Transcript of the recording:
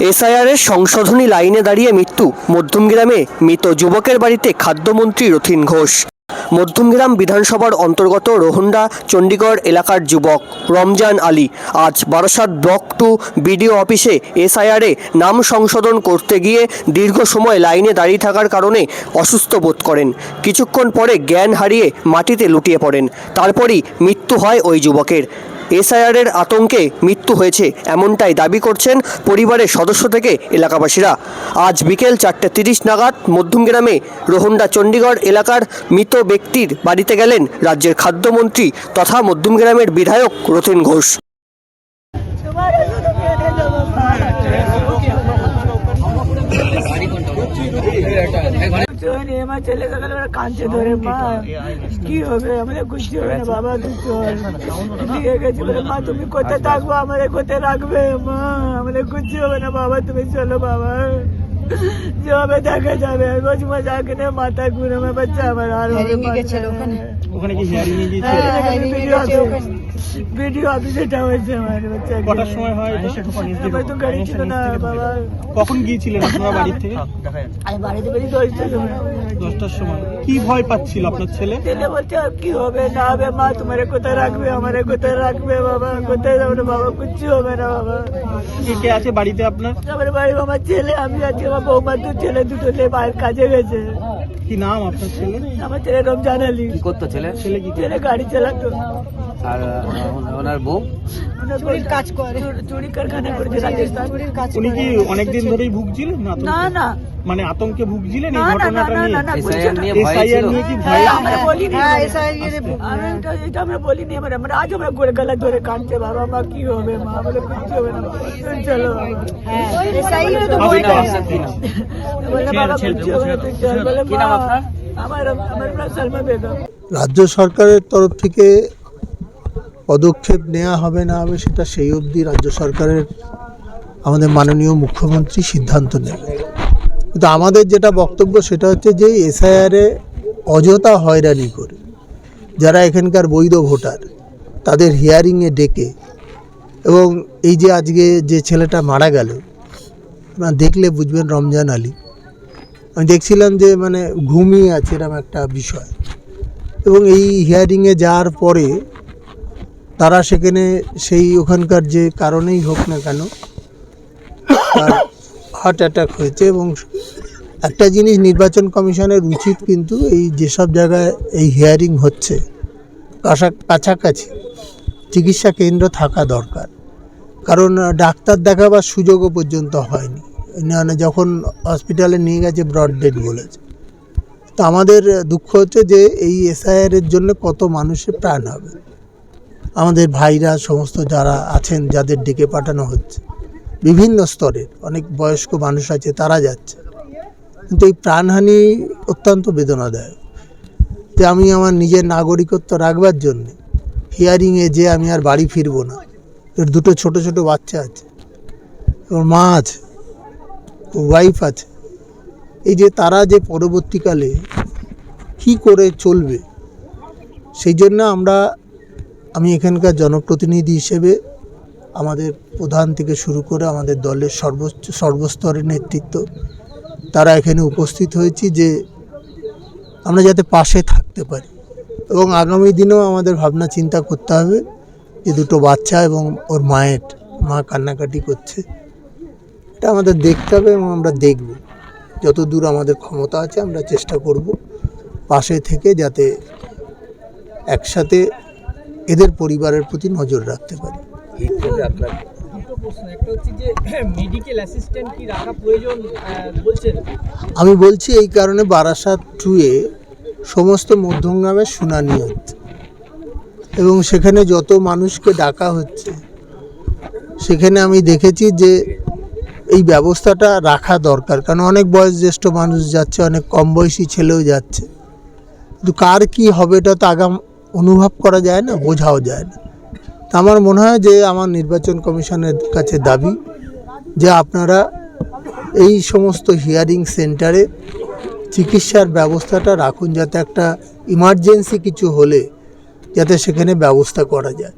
এসআইআরের সংশোধনী লাইনে দাঁড়িয়ে মৃত্যু। মধ্যমগ্রামে মৃত যুবকের বাড়িতে খাদ্যমন্ত্রী রথিন ঘোষ। মধ্যমগ্রাম বিধানসভার অন্তর্গত রোহন্ডা, চণ্ডীগড় এলাকার যুবক রমজান আলী আজ বারাসাত ব্লক টু বিডিও অফিসে এসআইআরে নাম সংশোধন করতে গিয়ে দীর্ঘ সময় লাইনে দাঁড়িয়ে থাকার কারণে অসুস্থ বোধ করেন। কিছুক্ষণ পরে জ্ঞান হারিয়ে মাটিতে লুটিয়ে পড়েন। তারপরই মৃত্যু হয় ওই যুবকের। এসআইআরের আতঙ্কে মৃত্যু হয়েছে, এমনটাই দাবি করছেন পরিবারের সদস্য থেকে এলাকাবাসীরা। আজ বিকেল চারটে তিরিশ নাগাদ মধ্যমগ্রামে রোহন্ডা চণ্ডীগড় এলাকার মৃত ব্যক্তির বাড়িতে গেলেন রাজ্যের খাদ্যমন্ত্রী তথা মধ্যমগ্রামের বিধায়ক রথিন ঘোষ তোমারে শুধু মেরে দেবো জোনে আমার ছেলে সকালে ওরা কাঁদছে ধরে মা কি হবে আমাদের খুশি হবে না বাবা তুই চল দিয়ে গেছি বলে মা তুমি কোথায় থাকব আমাদের কোথায় রাখবে মা আমাদের খুশি হবে না বাবা তুমি চলো বাবা যে হবে দেখা যাবে রোজ মজা কিনে মাথা ঘুরে আমার বাচ্চা আমার আর ওখানে কি হিয়ারিং এ গিয়েছিল ভিডিও অফিসেটা হয়েছে আমার বাচ্চা কটার সময় হয় এটা? তো গাড়ি ছিল না বাবা। কখন? গিয়েছিলেন আপনারা বাড়ি থেকে? আমি বাড়িতে বেরিয়ে দশটার সময় দশটার সময়। কি ভয় পাচ্ছিল আপনার ছেলে? ছেলে বলছে আর কি হবে? না হবে মা তোমারে কোথায় রাখবে? আমারে কোথায় রাখবে বাবা? কোথায় যাবে? বাবা কিচ্ছু হবে না বাবা। কে কে আছে বাড়িতে আপনার? আমার বাড়ি আমার ছেলে আমি আছি আমার বৌমা দু ছেলে দুটো ছেলে বাইরে কাজে গেছে। কি নাম আপনার ছেলে? আমার ছেলে রমজান আলী। কি করতো ছেলে? ছেলে কি ছেলে গাড়ি চালাতো। আর ওনার বউ। চুরির কাজ করে। চুরি কারখানা করেছে রাজস্থান। উনি কি অনেকদিন ধরেই ভুগছিলেন না না না। মানে আতঙ্কে ভুগছিলেন না এই না না ঘটনাটা নিয়ে? না না এসআইআর নিয়ে ভয় এসআইআর ছিল। নিয়ে কি হ্যাঁ, ভয়? আমরা বলিনি আমরা এটা- আমরা বলিনি আমরা আমরা আজ আমরা গোড়ে গলা ধরে কাঁদছে বাবা মা কি হবে মা? আমাদের কিচ্ছু হবে না। চলো আপনার কি নাম? বলে বাবা কিচ্ছু হবে না চল বলে কি নাম আপনার? আমার আমার নাম সালমা বেগম। রাজ্য সরকারের তরফ থেকে পদক্ষেপ নেওয়া হবে না হবে সেটা সেই অবধি রাজ্য সরকারের আমাদের মাননীয় মুখ্যমন্ত্রী সিদ্ধান্ত নেবে। কিন্তু আমাদের যেটা বক্তব্য সেটা হচ্ছে যে এসআইআরে অযথা হয়রানি করে যারা এখানকার বৈধ ভোটার, তাদের হিয়ারিংয়ে ডেকে এবং এই যে আজকে যে ছেলেটা মারা গেল, আপনারা দেখলে বুঝবেন রমজান আলী। আমি দেখছিলাম যে মানে ঘুমিয়ে আছে এরকম একটা বিষয়। এবং এই হিয়ারিংয়ে যাওয়ার পরে তারা সেখানে সেই ওখানকার যে কারণেই হোক না কেন, তার হার্ট অ্যাটাক হয়েছে এবং একটা জিনিস নির্বাচন কমিশনের উচিত কিন্তু এই যেসব জায়গায় এই হিয়ারিং হচ্ছে কাছা- কাছাকাছি চিকিৎসা কেন্দ্র থাকা দরকার। কারণ ডাক্তার দেখাবার সুযোগও পর্যন্ত হয়নি। মানে যখন হসপিটালে নিয়ে গেছে ব্রড ডেড বলেছে। তো আমাদের দুঃখ হচ্ছে যে এই এসআইআর এর জন্য কত মানুষের প্রাণ হবে। আমাদের ভাইরা সমস্ত যারা আছেন, যাদের ডেকে পাঠানো হচ্ছে, বিভিন্ন স্তরের অনেক বয়স্ক মানুষ আছে, তারা যাচ্ছে। কিন্তু এই প্রাণহানি অত্যন্ত বেদনাদায়ক। যে আমি আমার নিজের নাগরিকত্ব রাখবার জন্যে হিয়ারিংয়ে যে আমি আর বাড়ি ফিরবো না, এর দুটো ছোট ছোট বাচ্চা আছে, ওর মা আছে ওয়াইফ আছে, এই যে তারা যে পরবর্তীকালে কি করে চলবে, সেই জন্য আমরা আমি এখানকার জনপ্রতিনিধি হিসেবে আমাদের প্রধান থেকে শুরু করে আমাদের দলের সর্বোচ্চ, সর্বস্তরের নেতৃত্ব, তারা এখানে উপস্থিত হয়েছি যে আমরা যাতে পাশে থাকতে পারি। এবং আগামী দিনেও আমাদের ভাবনা চিন্তা করতে হবে যে দুটো বাচ্চা এবং ওর মায়ের, মা কান্নাকাটি করছে। এটা আমাদের দেখতে হবে এবং আমরা দেখব। যত দূর আমাদের ক্ষমতা আছে আমরা চেষ্টা করব পাশে থেকে যাতে একসাথে এদের পরিবারের প্রতি নজর রাখতে পারি। দুটো প্রশ্ন একটা হচ্ছে যে মেডিকেল অ্যাসিস্ট্যান্ট কি রাখা প্রয়োজন? আহ, বলছেন। আমি বলছি এই কারণে বারাসাত টুয়ে সমস্ত মধ্যমগ্রামের শুনানি হচ্ছে। এবং সেখানে যত মানুষকে ডাকা হচ্ছে সেখানে আমি দেখেছি যে এই ব্যবস্থাটা রাখা দরকার। কারণ অনেক বয়োজ্যেষ্ঠ মানুষ যাচ্ছে অনেক কম বয়সী ছেলেও যাচ্ছে। কিন্তু কার কি হবে এটা তো আগাম অনুভব করা যায় না, বোঝাও যায় না। তা আমার মনে হয় যে আমার নির্বাচন কমিশনের কাছে দাবি যে আপনারা এই সমস্ত হিয়ারিং সেন্টারে চিকিৎসার ব্যবস্থাটা রাখুন, যাতে একটা ইমার্জেন্সি কিছু হলে যাতে সেখানে ব্যবস্থা করা যায়।